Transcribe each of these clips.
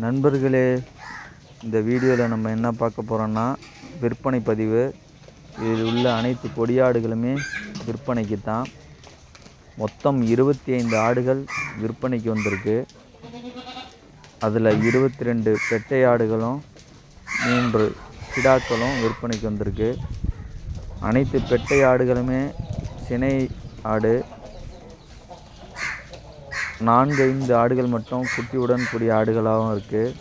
நண்பர்களே இந்த வீடியோவில் நம்ம என்ன பார்க்க போகிறோன்னா விற்பனை பதிவு. இதில் உள்ள அனைத்து கொடியாடுகளுமே விற்பனைக்கு தான் மொத்தம் இருபத்தி ஐந்து ஆடுகள் விற்பனைக்கு வந்திருக்கு. அதில் இருபத்தி ரெண்டு பெட்டை ஆடுகளும் மூன்று கிடாக்களும் விற்பனைக்கு வந்திருக்கு. அனைத்து பெட்டை ஆடுகளுமே சினை ஆடு நான்கு ஐந்து ஆடுகள் மட்டும் குட்டியுடன் கூடிய ஆடுகளாகவும் இருக்குது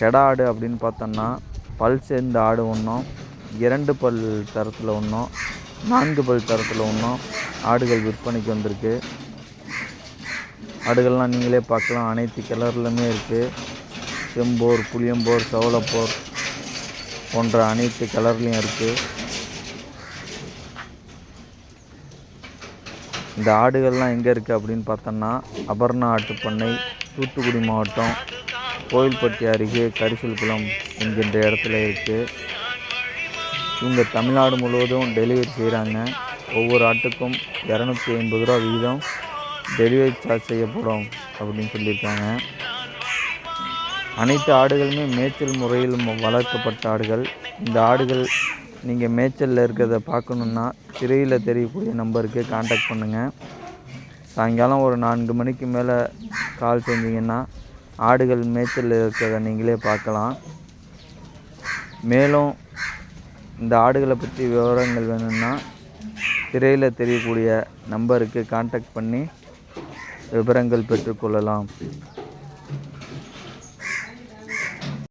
கெடா ஆடு அப்படின்னு பார்த்தோம்னா பல் சேர்ந்த ஆடு ஒன்றும் இரண்டு பல் தரத்தில் ஒன்றும் நான்கு பல் தரத்தில் ஒன்றும் ஆடுகள் விற்பனைக்கு வந்திருக்கு. ஆடுகள்லாம் நீங்களே பார்க்கலாம். அனைத்து கலர்லையுமே இருக்குது செம்போர் புளியம்போர் சவளப்போர் போன்ற அனைத்து கலர்லேயும் இருக்குது இந்த ஆடுகள்லாம் எங்கே இருக்குது அப்படின்னு பார்த்தோம்னா அபர்ணா ஆட்டுப்பண்ணை தூத்துக்குடி மாவட்டம் கோவில்பட்டி அருகே கரிசல்குளம் என்கின்ற இடத்துல இருக்குது இவங்க தமிழ்நாடு முழுவதும் டெலிவரி செய்கிறாங்க. ஒவ்வொரு ஆட்டுக்கும் இரநூத்தி ஐம்பது ரூபா விகிதம் டெலிவரி சார்ஜ் செய்யப்படும் அப்படின்னு சொல்லியிருக்காங்க. அனைத்து ஆடுகளுமே மேய்ச்சல் முறையில் வளர்க்கப்பட்ட ஆடுகள். இந்த ஆடுகள் நீங்கள் மேய்ச்சலில் இருக்கிறத பார்க்கணுன்னா திரையில் தெரியக்கூடிய நம்பருக்கு காண்டாக்ட் பண்ணுங்கள் சாயங்காலம் ஒரு நான்கு மணிக்கு மேலே கால் செஞ்சிங்கன்னா ஆடுகள் மேய்ச்சலில் இருக்கிறத நீங்களே பார்க்கலாம். மேலும் இந்த ஆடுகளை பற்றி விவரங்கள் வேணும்னா திரையில் தெரியக்கூடிய நம்பருக்கு காண்டாக்ட் பண்ணி விவரங்கள் பெற்றுக்கொள்ளலாம்.